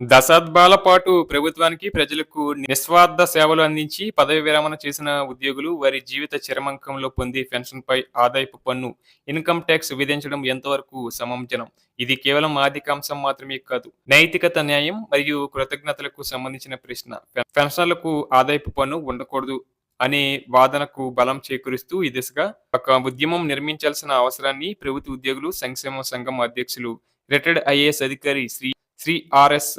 దశాబ్దాల పాటు ప్రభుత్వానికి ప్రజలకు నిస్వార్థ సేవలు అందించి పదవి విరమణ చేసిన ఉద్యోగులు వారి జీవిత చరమంకంలో పొందే పెన్షన్పై ఆదాయపు పన్ను ఇన్కమ్ ట్యాక్స్ విధించడం ఎంతవరకు సమంజనం? ఇది కేవలం ఆర్థిక అంశం మాత్రమే కాదు నైతికత న్యాయం మరియు కృతజ్ఞతలకు సంబంధించిన ప్రశ్న. పెన్షన్లకు ఆదాయపు పన్ను ఉండకూడదు అనే వాదనకు బలం చేకూరుస్తూ ఈ దిశగా ఒక ఉద్యమం నిర్మించాల్సిన అవసరాన్ని ప్రభుత్వ ఉద్యోగులు సంక్షేమ సంఘం అధ్యక్షులు రిటైర్డ్ ఐఏఎస్ అధికారి శ్రీ శ్రీ ఆర్ఎస్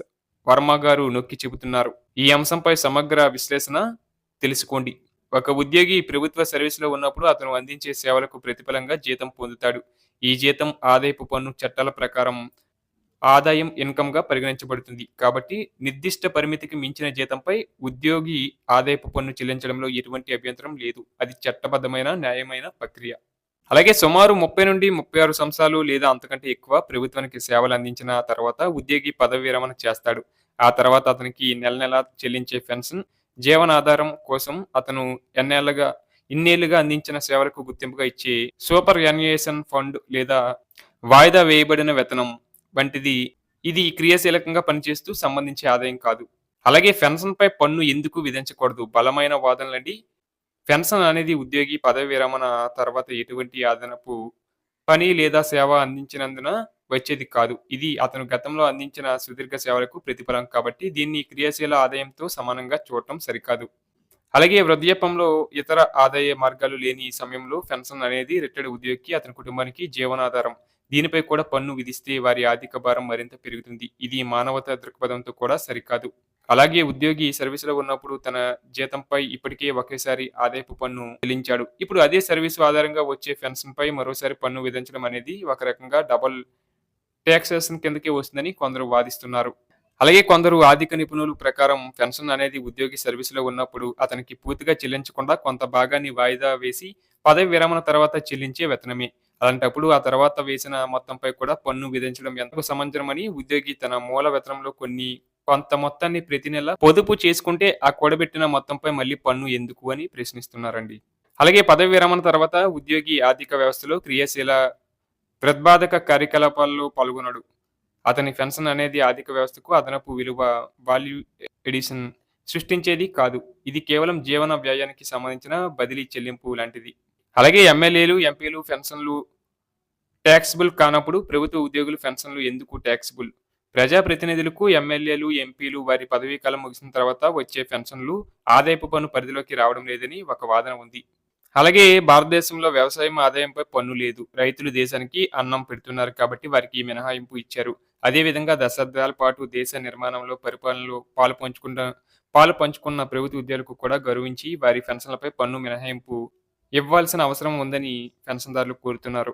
వర్మ గారు నొక్కి చెబుతున్నారు. ఈ అంశంపై సమగ్ర విశ్లేషణ తెలుసుకోండి. ఒక ఉద్యోగి ప్రభుత్వ సర్వీసులో ఉన్నప్పుడు అతను అందించే సేవలకు ప్రతిఫలంగా జీతం పొందుతాడు. ఈ జీతం ఆదాయపు పన్ను చట్టాల ప్రకారం ఆదాయం ఇన్కమ్గా పరిగణించబడుతుంది. కాబట్టి నిర్దిష్ట పరిమితికి మించిన జీతంపై ఉద్యోగి ఆదాయపు పన్ను చెల్లించడంలో ఎటువంటి అభ్యంతరం లేదు. అది చట్టబద్ధమైన న్యాయమైన ప్రక్రియ. అలాగే సుమారు ముప్పై నుండి ముప్పై ఆరు సంవత్సరాలు లేదా అంతకంటే ఎక్కువ ప్రభుత్వానికి సేవలు అందించిన తర్వాత ఉద్యోగి పదవి విరమణ చేస్తాడు. ఆ తర్వాత అతనికి నెల నెల చెల్లించే పెన్షన్ జీవనాధారం కోసం అతను ఎన్నేళ్ళుగా ఇన్నేళ్ళుగా అందించిన సేవలకు గుర్తింపుగా ఇచ్చే సూపర్ యాన్యుయేషన్ ఫండ్ లేదా వాయిదా వేయబడిన వేతనం వంటిది. ఇది క్రియాశీలకంగా పనిచేస్తూ సంబంధించే ఆదాయం కాదు. అలాగే పెన్షన్ పై పన్ను ఎందుకు విధించకూడదు? బలమైన వాదనలండి. పెన్షన్ అనేది ఉద్యోగి పదవి విరమణ తర్వాత ఎటువంటి అదనపు పని లేదా సేవ అందించినందున వచ్చేది కాదు. ఇది అతను గతంలో అందించిన సుదీర్ఘ సేవలకు ప్రతిఫలం కాబట్టి దీన్ని క్రియాశీల ఆదాయంతో సమానంగా చూడటం సరికాదు. అలాగే వృద్ధాప్యంలో ఇతర ఆదాయ మార్గాలు లేని సమయంలో పెన్షన్ అనేది రిటైర్డ్ ఉద్యోగికి అతని కుటుంబానికి జీవనాధారం. దీనిపై కూడా పన్ను విధిస్తే వారి ఆర్థిక భారం మరింత పెరుగుతుంది. ఇది మానవతా దృక్పథంతో కూడా సరికాదు. అలాగే ఉద్యోగి సర్వీసులో ఉన్నప్పుడు తన జీతంపై ఇప్పటికే ఒకేసారి ఆదాయపు పన్ను చెల్లించాడు. ఇప్పుడు అదే సర్వీసు ఆధారంగా వచ్చే పెన్షన్ పై మరోసారి పన్ను విధించడం అనేది ఒక రకంగా డబుల్ ట్యాక్సేషన్ కిందకే వస్తుందని కొందరు వాదిస్తున్నారు. అలాగే కొందరు ఆర్థిక నిపుణుల ప్రకారం పెన్షన్ అనేది ఉద్యోగి సర్వీసులో ఉన్నప్పుడు అతనికి పూర్తిగా చెల్లించకుండా కొంత భాగాన్ని వాయిదా వేసి పదవి విరమణ తర్వాత చెల్లించే వేతనమే అలాంటప్పుడు ఆ తర్వాత వేసిన మొత్తంపై కూడా పన్ను విధించడం ఎంతకు సమంజనమని ఉద్యోగి తన మూల వేతనంలో కొన్ని కొంత మొత్తాన్ని ప్రతి నెల పొదుపు చేసుకుంటే ఆ కూడబెట్టిన మొత్తంపై మళ్ళీ పన్ను ఎందుకు అని ప్రశ్నిస్తున్నారండి. అలాగే పదవి విరమణ తర్వాత ఉద్యోగి ఆర్థిక వ్యవస్థలో క్రియాశీల ప్రతిపాదక కార్యకలాపాల్లో పాల్గొనడు అతని పెన్షన్ అనేది ఆర్థిక వ్యవస్థకు అదనపు విలువ వాల్యూ ఎడిషన్ సృష్టించేది కాదు. ఇది కేవలం జీవన వ్యయానికి సంబంధించిన బదిలీ చెల్లింపు లాంటిది. అలాగే ఎమ్మెల్యేలు ఎంపీలు పెన్షన్లు ట్యాక్సిబుల్ కానప్పుడు ప్రభుత్వ ఉద్యోగులు పెన్షన్లు ఎందుకు ట్యాక్సిబుల్ ప్రజాప్రతినిధులకు ఎమ్మెల్యేలు ఎంపీలు వారి పదవీ కాలం ముగిసిన తర్వాత వచ్చే పెన్షన్లు ఆదాయపు పన్ను పరిధిలోకి రావడం లేదని ఒక వాదన ఉంది. అలాగే భారతదేశంలో వ్యవసాయం ఆదాయంపై పన్ను లేదు. రైతులు దేశానికి అన్నం పెడుతున్నారు కాబట్టి వారికి మినహాయింపు ఇచ్చారు. అదేవిధంగా దశాబ్దాల పాటు దేశ నిర్మాణంలో పరిపాలనలో పాలు పంచుకున్న పాలు పంచుకున్న ప్రభుత్వ ఉద్యోగులకు కూడా గౌరవించి వారి పెన్షన్లపై పన్ను మినహాయింపు ఇవ్వాల్సిన అవసరం ఉందని పెన్షన్దారులు కోరుతున్నారు.